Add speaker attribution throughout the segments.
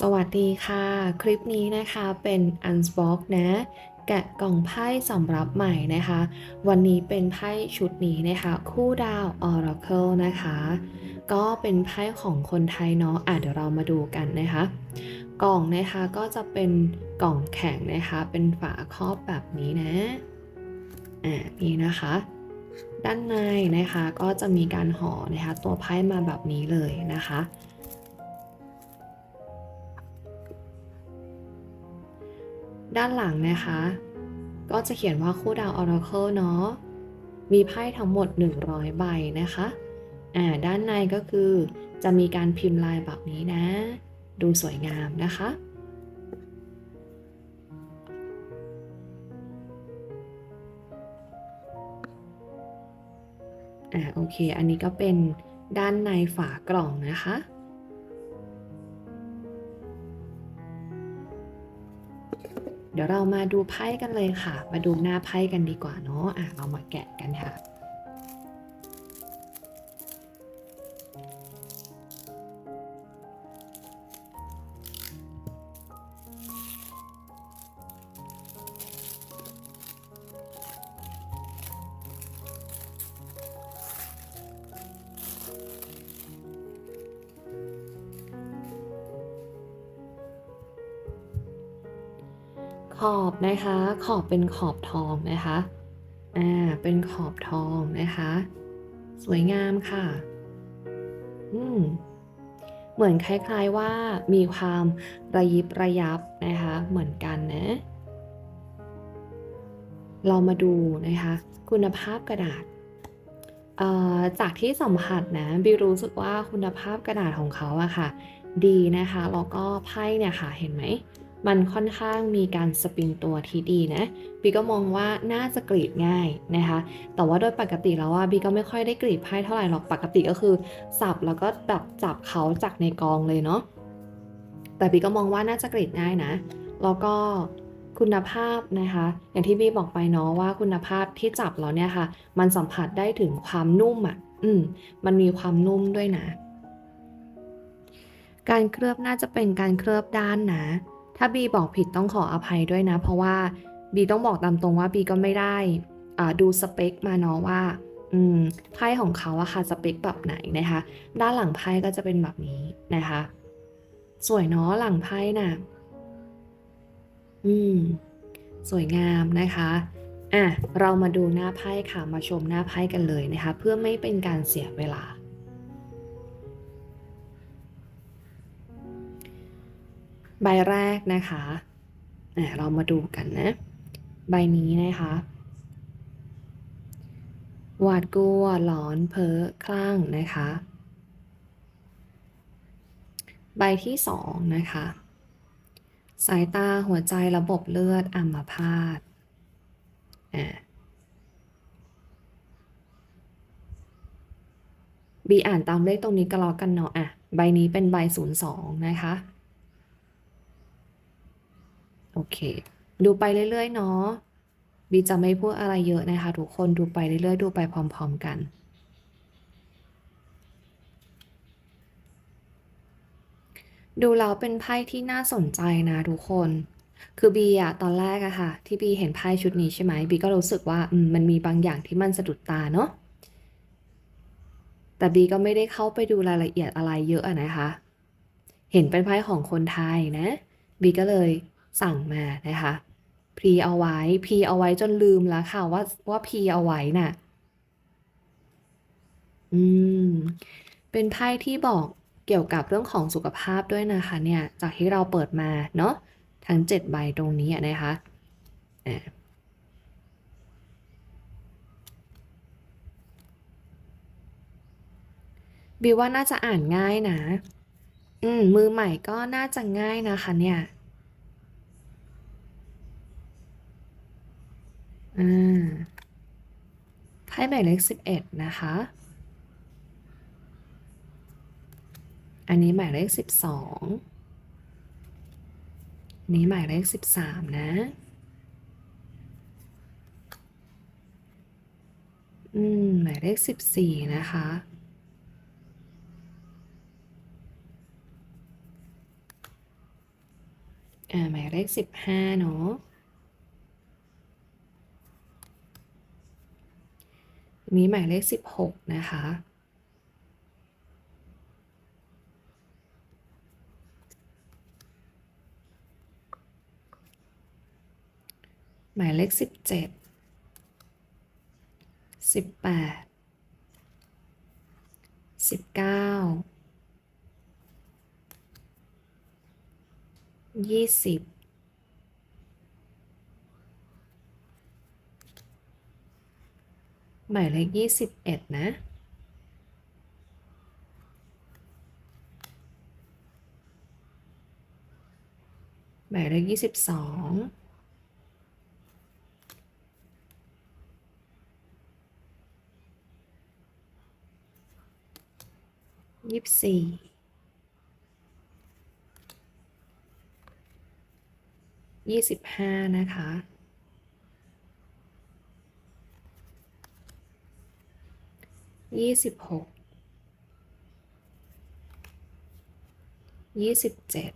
Speaker 1: สวัสดีค่ะ คลิปนี้นะคะเป็น Unbox นะ แกะกล่องไพ่สำรับใหม่นะคะ วันนี้เป็นไพ่ชุดนี้นะคะ คู่ดาว Oracle นะคะ ก็เป็นไพ่ของคนไทยเนาะอะเดี๋ยวเรามาดูกันนะคะ กล่องนะคะก็จะเป็นกล่องแข็งนะคะ เป็นฝาครอบแบบนี้นะอ่านี่นะคะ ด้านในนะคะก็จะมีการห่อนะคะ ตัวไพ่มาแบบนี้เลยนะคะ ด้านหลังนะคะ ก็จะเขียนว่าคู่ดาว Oracle เนาะ มีไพ่ทั้งหมด 100 ใบนะคะ อ่า ด้านในก็คือจะมีการพิมพ์ลายแบบนี้นะ ดูสวยงามนะคะ อ่า โอเค อันนี้ก็เป็นด้านในฝากล่องนะคะ เดี๋ยวเรามาดูไพ่กันเลยค่ะ มาดูหน้าไพ่กันดีกว่าเนาะอะเรามาแกะกันค่ะ ขอบนะคะ ขอบเป็นขอบทองนะคะ อ่า เป็นขอบทองนะคะ สวยงามค่ะ อืม เหมือนคล้ายๆว่ามีความระยิบระยับนะคะ เหมือนกันนะ เรามาดูนะคะ คุณภาพกระดาษจากที่สัมผัสนะบิวรู้สึกว่าคุณภาพกระดาษของเขาอะค่ะ ดีนะคะ แล้วก็ไพ่เนี่ยค่ะเห็นไหม มันค่อนข้างมีการสปริงตัวที่ดีนะบีก็มองว่าน่าจะกรีดง่ายนะคะ แต่ว่าโดยปกติแล้วว่าบีก็ไม่ค่อยได้กรีดไพ่เท่าไหร่หรอกปกติก็คือ สับแล้วก็แบบจับเขาจากในกองเลยเนาะแต่บีก็มองว่าน่าจะกรีดง่ายนะ แล้วก็คุณภาพนะคะ อย่างที่บีบอกไปเนาะว่าคุณภาพที่จับแล้วเนี่ยค่ะ มันสัมผัสได้ถึงความนุ่มอะอืมมันมีความนุ่มด้วยนะ การเคลือบน่าจะเป็นการเคลือบด้านนะ ถ้าบีบอกผิดต้องขออภัยด้วยนะ เพราะว่าบีต้องบอกตามตรงว่าบีก็ไม่ได้อ่าดูสเปคมาเนาะว่าอืมไพ่ของเขาอะค่ะสเปคแบบไหนนะคะ ด้านหลังไพ่ก็จะเป็นแบบนี้นะคะ สวยเนาะหลังไพ่น่ะอืมสวยงามนะคะอะเรามาดูหน้าไพ่ค่ะมาชมหน้าไพ่กันเลยนะคะ เพื่อไม่เป็นการเสียเวลา ใบแรกนะคะอะเรามาดูกันนะ ใบนี้นะคะหวาดกลัวหลอนเพ้อคลั่งนะคะ ใบที่สองนะคะ สายตาหัวใจระบบเลือดอัมพาตอะบีอ่านตามเลขตรงนี้ก็แล้วกันเนาะอะ ใบนี้เป็นใบ 02 นะคะ โอเค ดูไปเรื่อยๆเนาะบีจะไม่พูดอะไรเยอะนะคะ ทุกคนดูไปเรื่อยๆ ดูไปพร้อม ๆ กันดูแล้วเป็นไพ่ที่น่าสนใจนะทุกคน คือบีอะตอนแรกอะค่ะ ที่บีเห็นไพ่ชุดนี้ใช่ไหมบีก็รู้สึกว่ามมันมีบางอย่างที่มันสะดุดตาเนาะ แต่บีก็ไม่ได้เข้าไปดูรายละเอียดอะไรเยอะนะคะ เห็นเป็นไพ่ของคนไทยนะ บีก็เลย สั่งมานะคะพรีเอาไว้พรีเอาไว้จนลืมแล้วค่ะว่าว่าพรีเอาไว้น่ะ อืม เป็นไพ่ที่บอกเกี่ยวกับเรื่องของสุขภาพด้วยนะคะเนี่ย จากที่เราเปิดมาเนาะทั้ง7ใบตรงนี้นะคะอ่าบิวว่าน่าจะอ่านง่ายนะ อืม มือใหม่ก็น่าจะง่ายนะคะเนี่ย อ่าไพ่หมายเลขสิบเอ็ดนะคะ อันนี้หมายเลขสิบสองนี้หมายเลขสิบสามนะ อืม หมายเลขสิบสี่นะคะ อ่า หมายเลขสิบห้าเนาะ นี้หมายเลข 16 นะคะ หมายเลข 17 18 19 20 หมายเลขยี่สิบเอ็ดนะ หมายเลขยี่สิบสองยี่สิบสี่ยี่สิบห้านะคะ ยี่สิบหกยี่สิบเจ็ด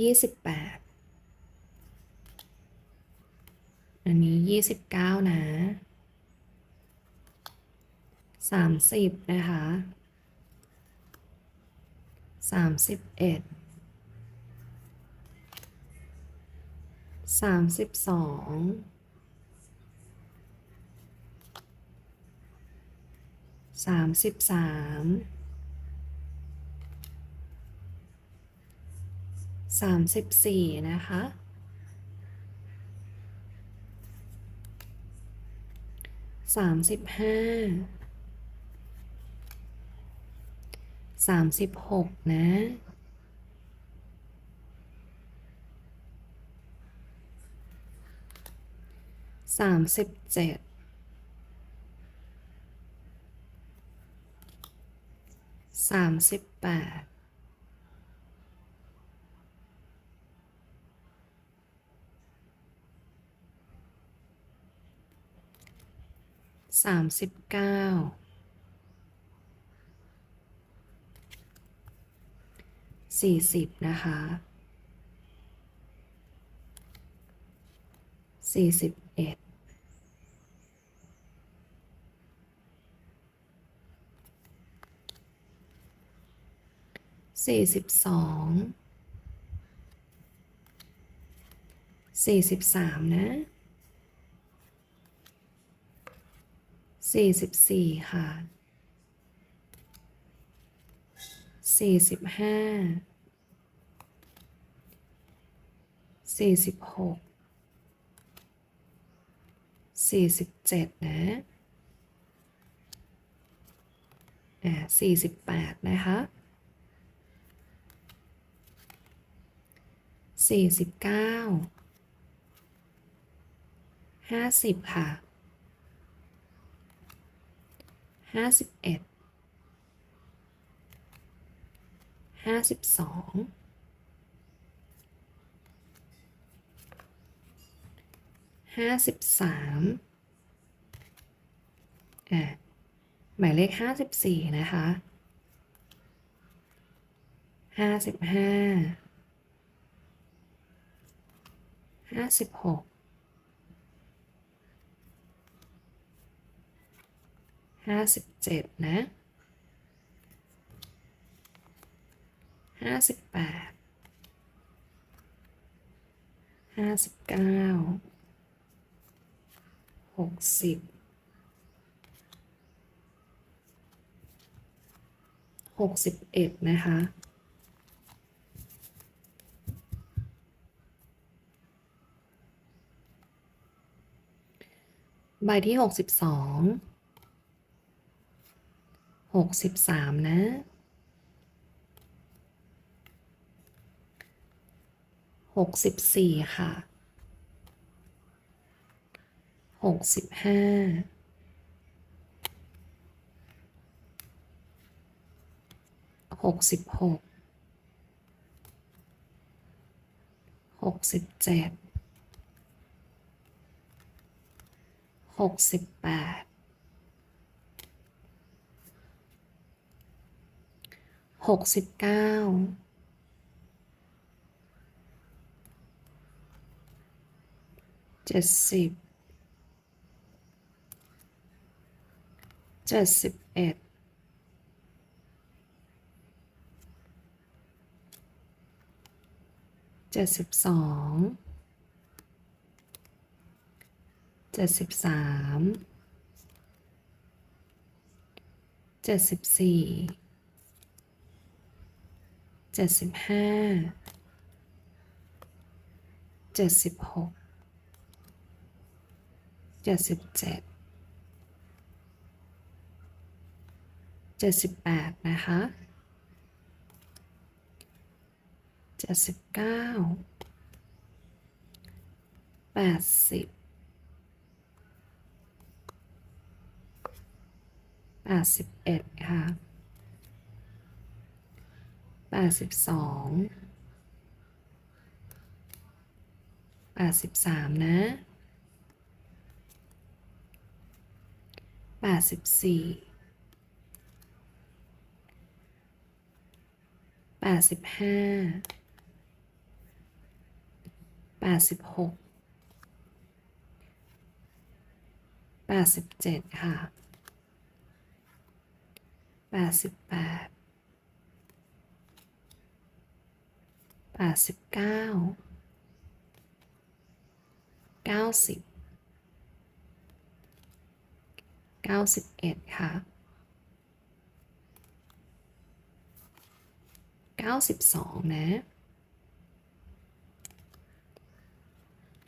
Speaker 1: ยี่สิบแปดอันนี้ยี่สิบเก้านะสามสิบนะคะสามสิบเอ็ดสามสิบสอง สามสิบสามสามสิบสี่นะคะสามสิบห้าสามสิบหกนะสามสิบเจ็ด สามสิบแปดสามสิบเก้าสี่สิบนะคะสี่สิบเอ็ด สี่สิบสองสี่สิบสามนะสี่สิบสี่ค่ะสี่สิบห้าสี่สิบหกสี่สิบเจ็ดนะอ่าสี่สิบแปดนะคะ สี่สิบเก้าห้าสิบค่ะห้าสิบเอ็ดห้าสิบสองห้าสิบสามอะหมายเลขห้าสิบสี่นะคะห้าสิบห้า ห้าสิบหกห้าสิบเจ็ดนะห้าสิบแปดห้าสิบเก้าหกสิบหกสิบเอ็ดนะคะ ใบที่หกสิบสองหกสิบสามนะ หกสิบสี่ค่ะ หกสิบห้า หกสิบหก หกสิบเจ็ด หกสิบแปดหกสิบเก้าเจ็ดสิบเจ็ดสิบเอ็ดเจ็ดสิบสอง เจ็ดสิบสามเจ็ดสิบสี่เจ็ดสิบห้าเจ็ดสิบหกเจ็ดสิบเจ็ดเจ็ดสิบแปดนะคะเจ็ดสิบเก้าแปดสิบ แปดสิบเอ็ดค่ะแปดสิบสองแปดสิบสามนะแปดสิบสี่แปดสิบห้าแปดสิบหกแปดสิบเจ็ดค่ะ แปดสิบแปดแปดสิบเก้าเก้าสิบเก้าสิบเอ็ดค่ะเก้าสิบสองนะ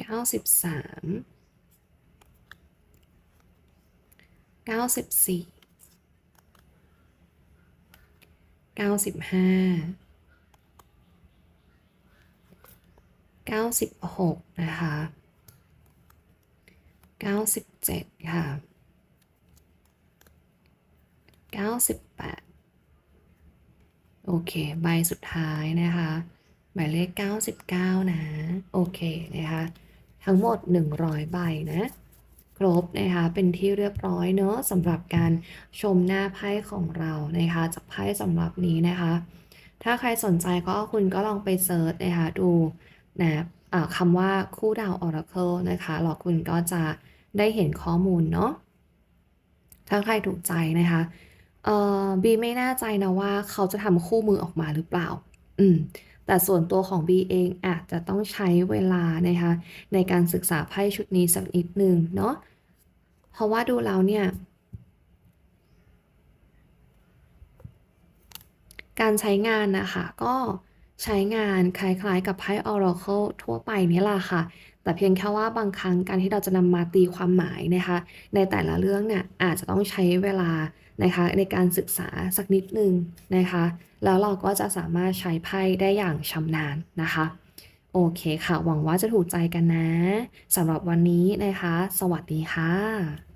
Speaker 1: เก้าสิบสามเก้าสิบสี่ เก้าสิบห้าเก้าสิบหกนะคะเก้าสิบเจ็ดค่ะเก้าสิบแปดโอเค ใบสุดท้ายนะคะหมายเลข99นะ โอเคนะคะ ทั้งหมด100ใบนะ ครบนะคะเป็นที่เรียบร้อยเนอะสำหรับการชมหน้าไพ่ของเรานะคะจากไพ่สำหรับนี้นะคะ ถ้าใครสนใจก็คุณก็ลองไปเซิร์ชนะคะดูนะอ่าคำว่าคู่ดาว Oracle นะคะแล้วคุณก็จะได้เห็นข้อมูลเนาะถ้าใครถูกใจนะคะเออบีไม่แน่ใจนะว่าเขาจะทำคู่มือออกมาหรือเปล่า อืมแต่ส่วนตัวของบีเองอาจจะต้องใช้เวลานะคะในการศึกษาไพ่ชุดนี้สักนิดหนึ่งเนาะ เพราะว่าดูแล้วเนี่ย การใช้งานนะคะก็ใช้งานคล้ายๆกับไพ่ Oracle ทั่วไปนี่แหละค่ะ แต่เพียงแค่ว่าบางครั้งการที่เราจะนำมาตีความหมายนะคะ ในแต่ละเรื่องเนี่ยอาจจะต้องใช้เวลานะคะในการศึกษาสักนิดนึงนะคะ แล้วเราก็จะสามารถใช้ไพ่ได้อย่างชำนาญนะคะ โอเคค่ะ หวังว่าจะถูกใจกันนะสำหรับวันนี้นะคะ สวัสดีค่ะ